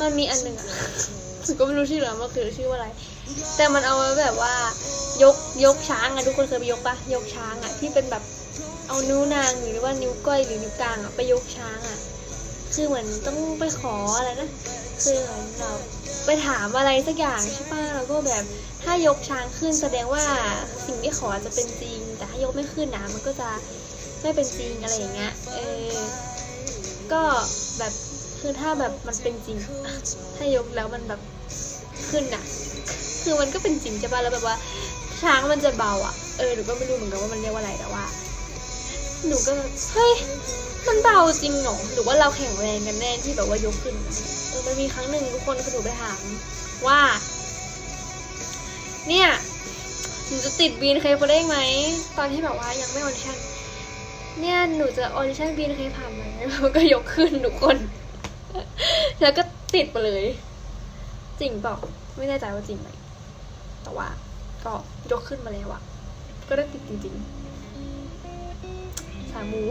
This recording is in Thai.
มันมีอันหนึ่งอะก็ไม่รู้ชื่อหรอกมันคือชื่อว่าอะไร แต่มันเอาไว้แบบว่ายกยกช้างอะทุกคนเคยไปยกปะยกช้างอะที่เป็นแบบเอานิ้วนางหรือว่านิ้วก้อยหรือนิ้วกลางอะไปยกช้างอะคือเหมือนต้องไปขออะไรนะคือเหมือนเราไปถามอะไรสักอย่างใช่ปะแล้วก็แบบถ้ายกช้างขึ้นแสดงว่าสิ่งที่ขอจะเป็นจริง แต่ถ้ายกไม่ขึ้นนะมันก็จะไม่เป็นจริงอะไรอย่างเงี้ยเออก็แบบ คือถ้าแบบมันเป็นจริง ถ้ายกแล้วมันแบบขึ้นอะคือมันก็เป็นจริงใช่ปะแล้วแบบว่า ช้างมันจะเบาอะเออหนูก็ไม่รู้เหมือนกันว่ามันเรียกว่าอะไรแต่ว่า หนูก็แบบเฮ้ยมันเบาจริงหรอหรือว่าเราแข็งแรงกันแน่ที่แบบว่ายกขึ้นเออมันมีครั้งหนึ่งทุกคนคือหนูไปถามว่า เนี่ยหนูจะติดบีนเคพอได้ไหมตอนที่แบบว่ายังไม่ออดิชั่นเนี่ยหนูจะออดิชั่นบีนเคผ่านไหมมันก็ยกขึ้นทุกคน แล้วก็ติดไปเลย จริงเปล่าไม่แน่ใจว่าจริงไหมแต่ว่า ก็ยกขึ้นมาแล้วอะก็ได้ติดจริงๆสามู